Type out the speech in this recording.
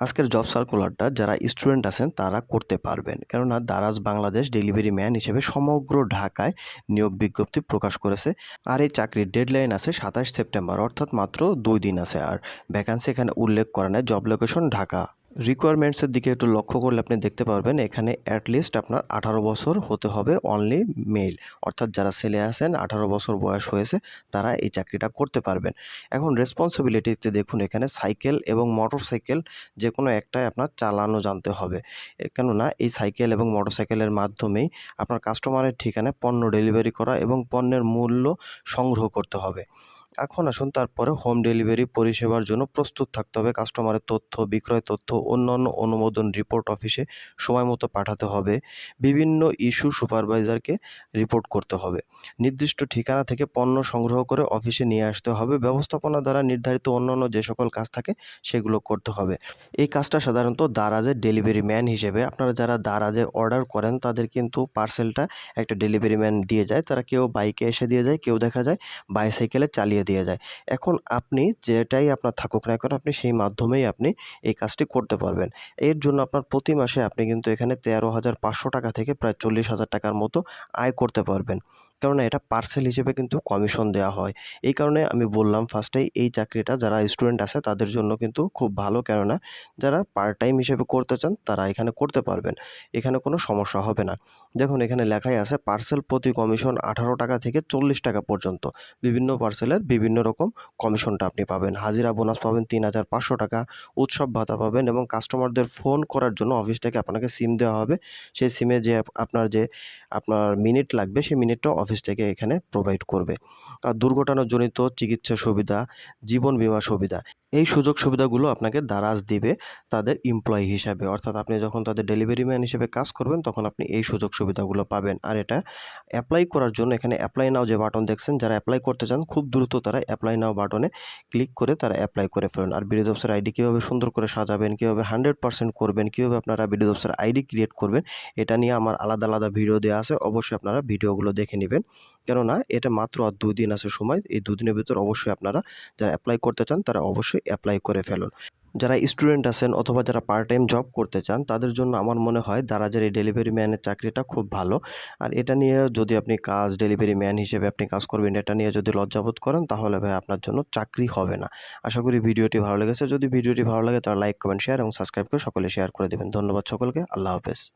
আজকের জব সার্কুলারটা যারা স্টুডেন্ট আছেন, তারা করতে পারবেন। কেননা দারাজ বাংলাদেশ ডেলিভারি ম্যান হিসেবে সমগ্র ঢাকায় নিয়োগ বিজ্ঞপ্তি প্রকাশ করেছে। আর এই চাকরির ডেডলাইন আছে সাতাশ সেপ্টেম্বর, অর্থাৎ মাত্র দুই দিন আছে। আর ভ্যাকান্সি এখানে উল্লেখ করা নেয় জব লোকেশন ঢাকা। রিকোয়ারমেন্টসের দিকে একটু লক্ষ্য করলে আপনি দেখতে পারবেন, এখানে অ্যাটলিস্ট আপনার আঠারো বছর হতে হবে অনলি মেল অর্থাৎ যারা ছেলে আছেন, আঠারো বছর বয়স হয়েছে, তারা এই চাকরিটা করতে পারবেন। এখন রেসপন্সিবিলিটিতে দেখুন, এখানে সাইকেল এবং মোটর সাইকেল যে কোনো একটাই আপনার চালানো জানতে হবে। কেননা এই সাইকেল এবং মোটর সাইকেলের মাধ্যমেই আপনার কাস্টমারের ঠিকানায় পণ্য ডেলিভারি করা এবং পণ্যের মূল্য সংগ্রহ করতে হবে। এখন আসুন, তারপরে হোম ডেলিভারি পরিষেবার জন্য প্রস্তুত থাকতে হবে। কাস্টমারের তথ্য, বিক্রয় তথ্য, অন্যান্য অনুমোদন রিপোর্ট অফিসে সময় মতো পাঠাতে হবে। বিভিন্ন ইস্যু সুপারভাইজারকে রিপোর্ট করতে হবে। নির্দিষ্ট ঠিকানা থেকে পণ্য সংগ্রহ করে অফিসে নিয়ে আসতে হবে। ব্যবস্থাপনা দ্বারা নির্ধারিত অন্যান্য যে সকল কাজ থাকে, সেগুলো করতে হবে। এই কাজটা সাধারণত দারাজের ডেলিভারি ম্যান হিসেবে আপনারা যারা দারাজে অর্ডার করেন, তাদের কিন্তু পার্সেলটা একটা ডেলিভারি ম্যান দিয়ে যায়। তারা কেউ বাইকে এসে দিয়ে যায়, কেউ দেখা যায় বাইসাইকেলে চালিয়ে দিয়ে যায়। এখন আপনি যেটাই আপনার থাকুক না কেন, আপনি সেই মাধ্যমেই আপনি এই কাজটি করতে পারবেন। এর জন্য আপনার প্রতি মাসে আপনি কিন্তু এখানে তেরো হাজার পাঁচশো টাকা থেকে প্রায় চল্লিশ হাজার টাকার মতো আয় করতে পারবেন। কেননা এটা পার্সেল হিসেবে কিন্তু কমিশন দেওয়া হয়। এই কারণে আমি বললাম ফার্স্টেই এই চাকরিটা যারা স্টুডেন্ট আছে তাদের জন্য কিন্তু খুব ভালো, কেননা যারা পার্ট টাইম হিসেবে করতে চান তারা এখানে করতে পারবেন। এখানে কোনো সমস্যা হবে না। দেখুন, এখানে লেখাই আছে পার্সেল প্রতি কমিশন আঠারো টাকা থেকে চল্লিশ টাকা পর্যন্ত। বিভিন্ন পার্সেলের বিভিন্ন রকম কমিশনটা আপনি পাবেন। হাজিরা বোনাস পাবেন তিন হাজার পাঁচশো টাকা, উৎসব ভাতা পাবেন এবং কাস্টমারদের ফোন করার জন্য অফিস থেকে আপনাকে সিম দেওয়া হবে। সেই সিমে যে আপনার যে আপনার মিনিট লাগবে, সেই মিনিটটা অফিস থেকে এখানে প্রোভাইড করবে। আর দুর্ঘটনাজনিত চিকিৎসা সুবিধা, জীবন বিমা সুবিধা এই সুযোগ সুবিধাগুলো আপনাকে দারাজ দিবে তাদের এমপ্লয়ি হিসাবে। অর্থাৎ আপনি যখন তাদের ডেলিভারি ম্যান হিসেবে কাজ করবেন, তখন আপনি এই সুযোগ সুবিধাগুলো পাবেন। আর এটা অ্যাপ্লাই করার জন্য এখানে অ্যাপ্লাই নাও যে বাটন দেখছেন, যারা অ্যাপ্লাই করতে চান, খুব দ্রুত তারা অ্যাপ্লাই নাও বাটনে ক্লিক করে তারা অ্যাপ্লাই করে ফেলুন। আর বিডিও অফিসের আইডি কীভাবে সুন্দর করে সাজাবেন, কীভাবে হান্ড্রেড পার্সেন্ট করবেন, কীভাবে আপনারা বিডিও অফিসের আইডি ক্রিয়েট করবেন, এটা নিয়ে আমার আলাদা আলাদা ভিডিও দেওয়া আছে। অবশ্যই আপনারা ভিডিওগুলো দেখে নেবেন। কেননা এটা মাত্র আর দুই দিন আছে সময়, এই দুদিনের ভিতর অবশ্যই আপনারা যারা অ্যাপ্লাই করতে চান তারা অবশ্যই অ্যাপ্লাই করে ফেলুন। যারা স্টুডেন্ট আছেন অথবা যারা পার্ট টাইম জব করতে চান, তাদের জন্য আমার মনে হয় দারাজের এই ডেলিভারি ম্যানের চাকরিটা খুব ভালো। আর এটা নিয়ে যদি আপনি কাজ ডেলিভারি ম্যান হিসেবে আপনি কাজ করবেন, এটা নিয়ে যদি লজ্জাবোধ করেন, তাহলে ভাই আপনার জন্য চাকরি হবে না। আশা করি ভিডিওটি ভালো লেগেছে। যদি ভিডিওটি ভালো লাগে তাহলে লাইক কমেন্ট শেয়ার এবং সাবস্ক্রাইব করে সকলে শেয়ার করে দেবেন। ধন্যবাদ সকলকে। আল্লাহ হাফেজ।